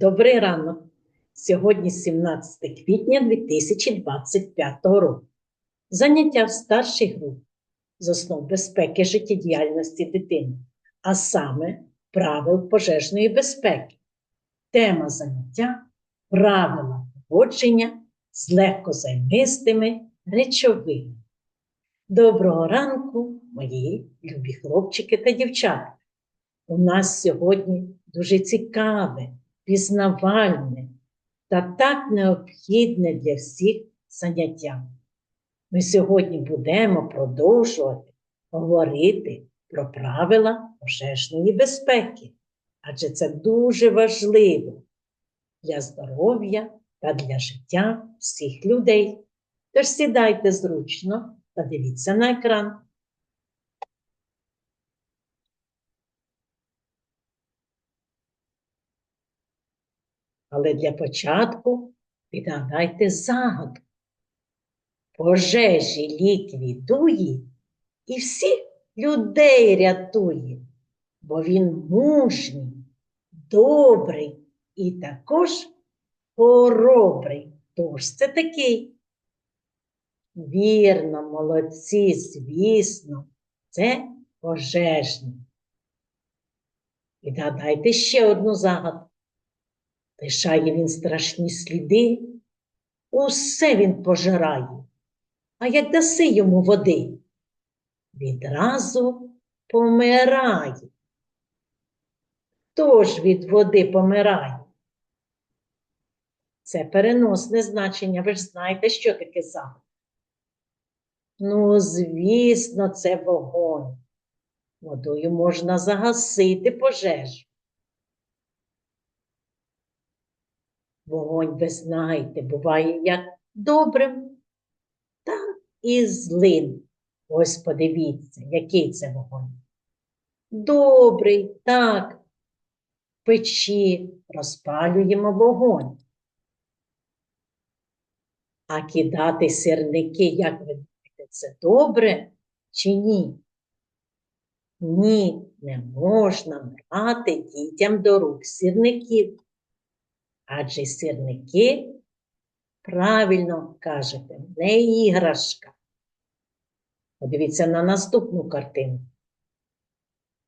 Добрий ранок! Сьогодні 17 квітня 2025 року. Заняття в старшій групі з основ безпеки життєдіяльності дитини, а саме правил пожежної безпеки. Тема заняття правила поводження з легкозаймистими речовинами. Доброго ранку, мої любі хлопчики та дівчата! У нас сьогодні дуже цікаве, пізнавальне та так необхідне для всіх заняття. Ми сьогодні будемо продовжувати говорити про правила пожежної безпеки, адже це дуже важливо для здоров'я та для життя всіх людей. Тож сідайте зручно та дивіться на екран. Але для початку відгадайте загадку. Пожежі ліквідує і всіх людей рятує, бо він мужній, добрий і також хоробрий. Хто ж це такий? Вірно, молодці, звісно, це пожежний. Відгадайте ще одну загадку. Лишає він страшні сліди, усе він пожирає, а як даси йому води, відразу помирає. Хто ж від води помирає? Це переносне значення, ви ж знаєте, що таке загадка. Ну, звісно, це вогонь. Водою можна загасити пожежу. Вогонь, ви знаєте, буває як добрим, так і злим. Ось подивіться, який це вогонь. Добрий, так, печі розпалюємо вогонь. А кидати сірники, як ви думаєте, це добре чи ні? Ні, не можна брати дітям до рук сірників. Адже сірники, правильно кажете, не іграшка. Подивіться на наступну картину.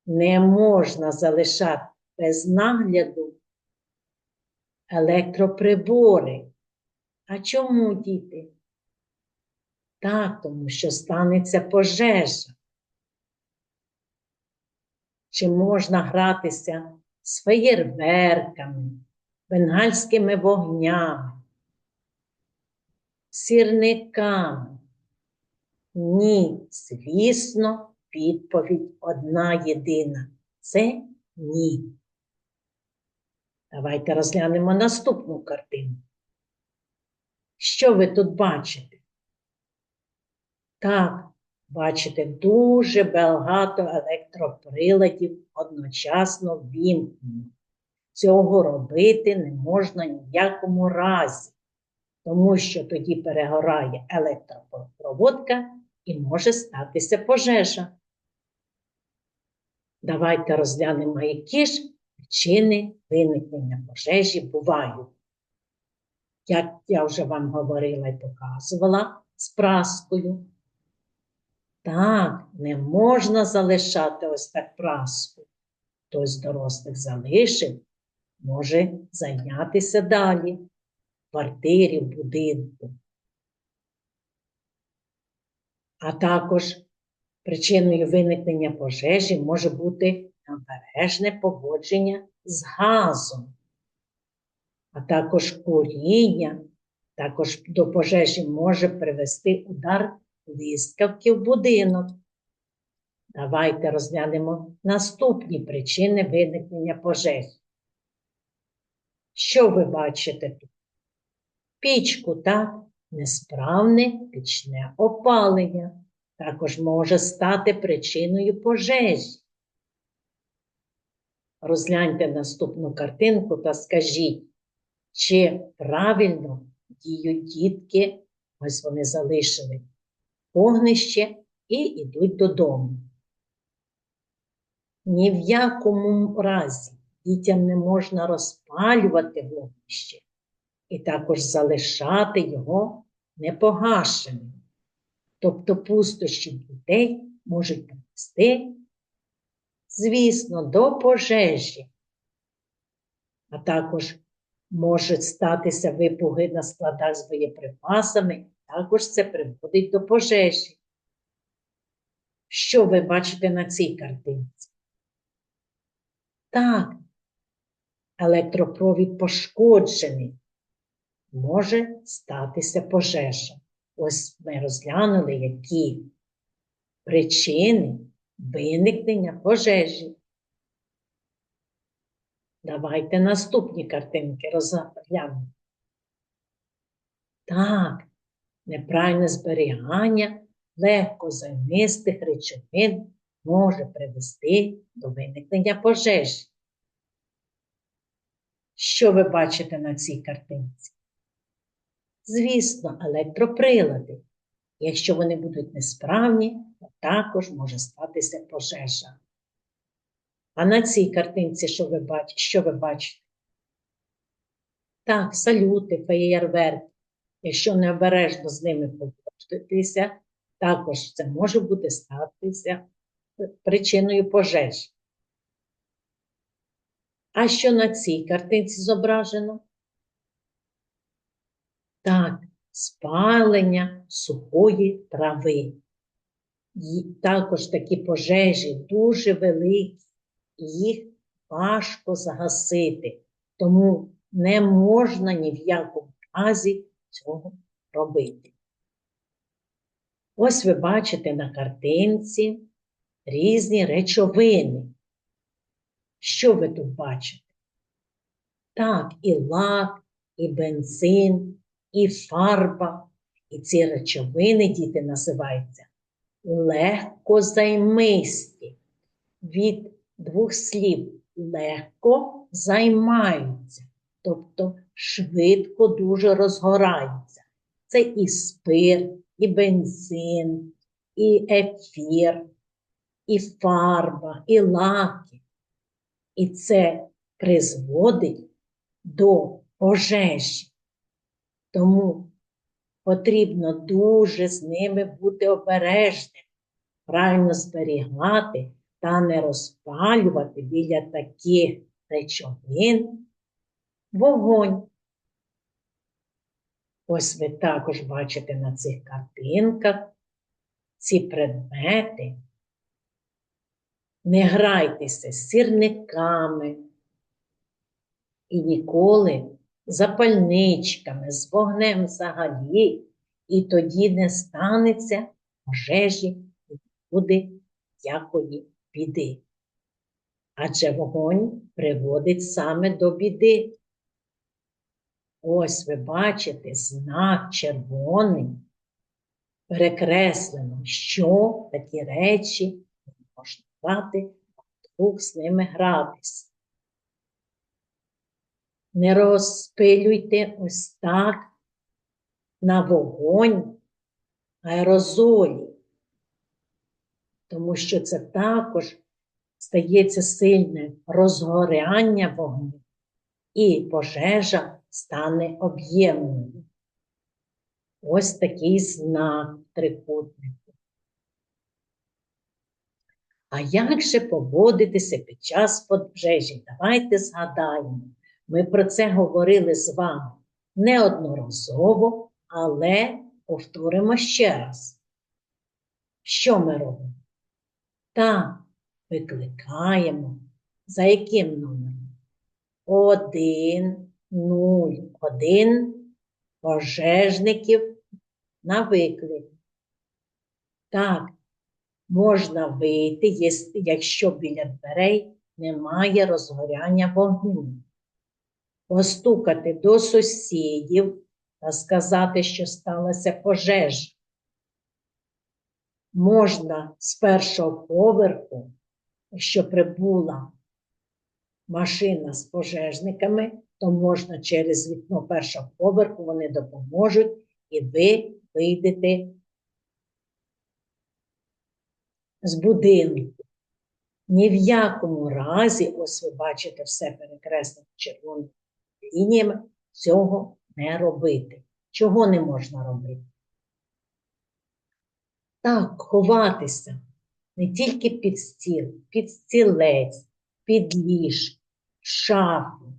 Не можна залишати без нагляду електроприбори. А чому, діти? Так, тому що станеться пожежа. Чи можна гратися з феєрверками? Бенгальськими вогнями, сірниками. Ні, звісно, відповідь одна єдина. Це ні. Давайте розглянемо наступну картину. Що ви тут бачите? Так, бачите дуже багато електроприладів одночасно вімкнено. Цього робити не можна ні в якому разі, тому що тоді перегорає електропроводка і може статися пожежа. Давайте розглянемо, які ж причини виникнення пожежі бувають. Як я вже вам говорила і показувала з праскою. Так, не можна залишати ось так праску. Хтось з дорослих залишив може зайнятися далі в квартирі, будинку. А також причиною виникнення пожежі може бути необережне поводження з газом, а також куріння, також до пожежі може привести удар блискавки в будинок. Давайте розглянемо наступні причини виникнення пожежі. Що ви бачите тут? Пічку, так, несправне пічне опалення. Також може стати причиною пожежі. Розгляньте наступну картинку та скажіть, чи правильно діють дітки, ось вони залишили вогнище і йдуть додому. Ні в якому разі дітям не можна розпалювати вогнище і також залишати його непогашеним. Тобто пустощі дітей можуть привести, звісно, до пожежі, а також можуть статися випуги на складах з боєприпасами, також це приводить до пожежі. Що ви бачите на цій картинці? Так, електропровід пошкоджений. Може статися пожежа. Ось ми розглянули, які причини виникнення пожежі. Давайте наступні картинки розглянемо. Так, неправильне зберігання легкозаймистих речовин може привести до виникнення пожежі. Що ви бачите на цій картинці? Звісно, електроприлади. Якщо вони будуть несправні, то також може статися пожежа. А на цій картинці що ви бачите? Що ви бачите? Так, салюти, феєрверки. Якщо необережно з ними поводитися, також це може бути статися причиною пожежі. А що на цій картинці зображено? Так, спалення сухої трави. І також такі пожежі дуже великі, їх важко загасити, тому не можна ні в якому разі цього робити. Ось ви бачите на картинці різні речовини. Що ви тут бачите? Так, і лак, і бензин, і фарба. І ці речовини, діти, називаються легкозаймисті. Від двох слів легко займаються, тобто швидко дуже розгораються. Це і спирт, і бензин, і ефір, і фарба, і лаки. І це призводить до пожежі. Тому потрібно дуже з ними бути обережним, правильно зберігати та не розпалювати біля таких речовин вогонь. Ось ви також бачите на цих картинках ці предмети. Не грайтеся з сірниками і ніколи запальничками, з вогнем взагалі, і тоді не станеться пожежі буде якої біди. Адже вогонь приводить саме до біди. Ось ви бачите знак червоний, перекреслено, що такі речі дати, вдруг з ними гратися. Не розпилюйте ось так на вогонь аерозолі, тому що це також стається сильне розгоряння вогню, і пожежа стане об'ємною. Ось такий знак трикутнику. А як же поводитися під час пожежі? Давайте згадаємо. Ми про це говорили з вами неодноразово, але повторимо ще раз. Що ми робимо? Так, викликаємо. За яким номером? Один, нуль, один пожежників на виклик. Так, можна вийти, якщо біля дверей немає розгоряння вогню постукати до сусідів та сказати, що сталася пожежа. Можна з першого поверху, що прибула машина з пожежниками, то можна через вікно першого поверху вони допоможуть, і ви вийдете з будинку. Ні в якому разі, ось ви бачите, все перекреслено червоними лініями, цього не робити. Чого не можна робити? Так, ховатися не тільки під стіл, під стілець, під ліж, шафу,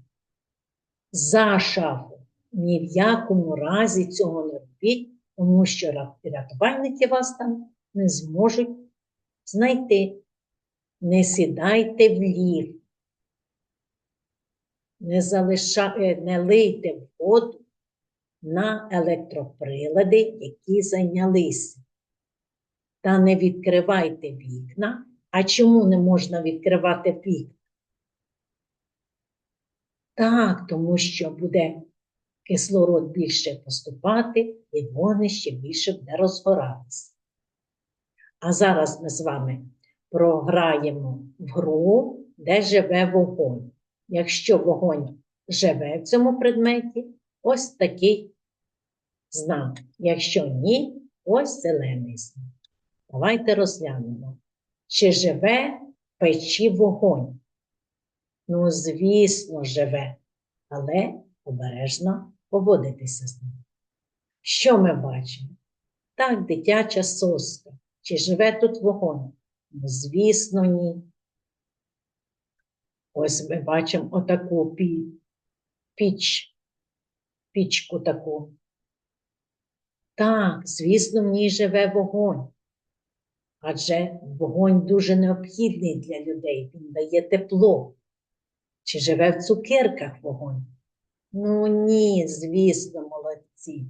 за шафу. Ні в якому разі цього не робіть, тому що рятувальники вас там не зможуть знайти. Не сідайте в ліфт, не, залиша... е, не лийте воду на електроприлади, які зайнялися. Та не відкривайте вікна. А чому не можна відкривати вікна? Так, тому що буде кислород більше поступати, і вогнище більше буде розгоратися. А зараз ми з вами програємо в гру, де живе вогонь. Якщо вогонь живе в цьому предметі, ось такий знак. Якщо ні, ось зелений знак. Давайте розглянемо, чи живе печі вогонь. Ну, звісно, живе, але обережно поводитися з ним. Що ми бачимо? Так, дитяча соска. Чи живе тут вогонь? Ну, звісно, ні. Ось ми бачимо отаку пі- піч, пічку таку. Так, звісно, в ній живе вогонь. Адже вогонь дуже необхідний для людей, він дає тепло. Чи живе в цукерках вогонь? Ну ні, звісно, молодці.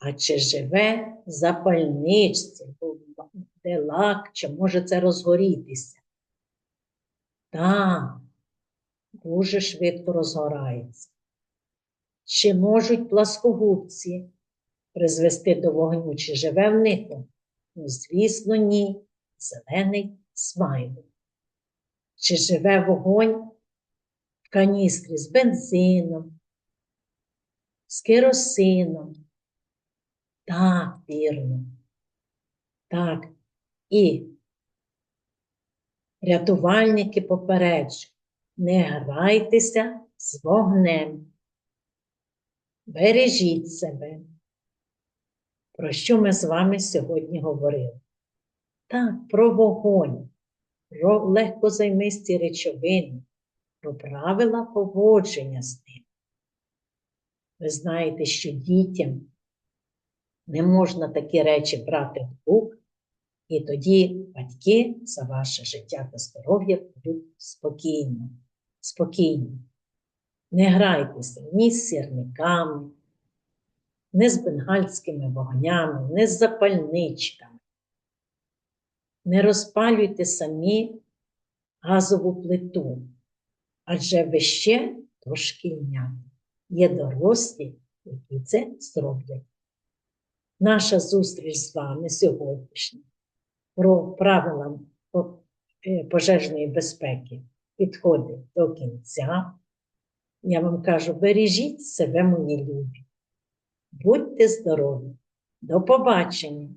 А чи живе в запальничці, де лак, чи може це розгорітися? Так, дуже швидко розгорається. Чи можуть пласкогубці призвести до вогню, чи живе в них? Ну, звісно, ні. Зелений смайлик. Чи живе вогонь в каністрі з бензином, з керосином? Так, вірно. Так. І рятувальники попереджують, не грайтеся з вогнем. Бережіть себе. Про що ми з вами сьогодні говорили? Так, про вогонь, про легкозаймисті речовини, про правила поводження з ним. Ви знаєте, що дітям не можна такі речі брати в рук, і тоді батьки за ваше життя та здоров'я будуть спокійно, спокійні. Не грайтеся ні з сірниками, не з бенгальськими вогнями, не з запальничками. Не розпалюйте самі газову плиту, адже ви ще дошкільнята. Є дорослі, які це зроблять. Наша зустріч з вами сьогоднішня про правила е, пожежної безпеки підходить до кінця. Я вам кажу, бережіть себе, мої любі. Будьте здорові. До побачення!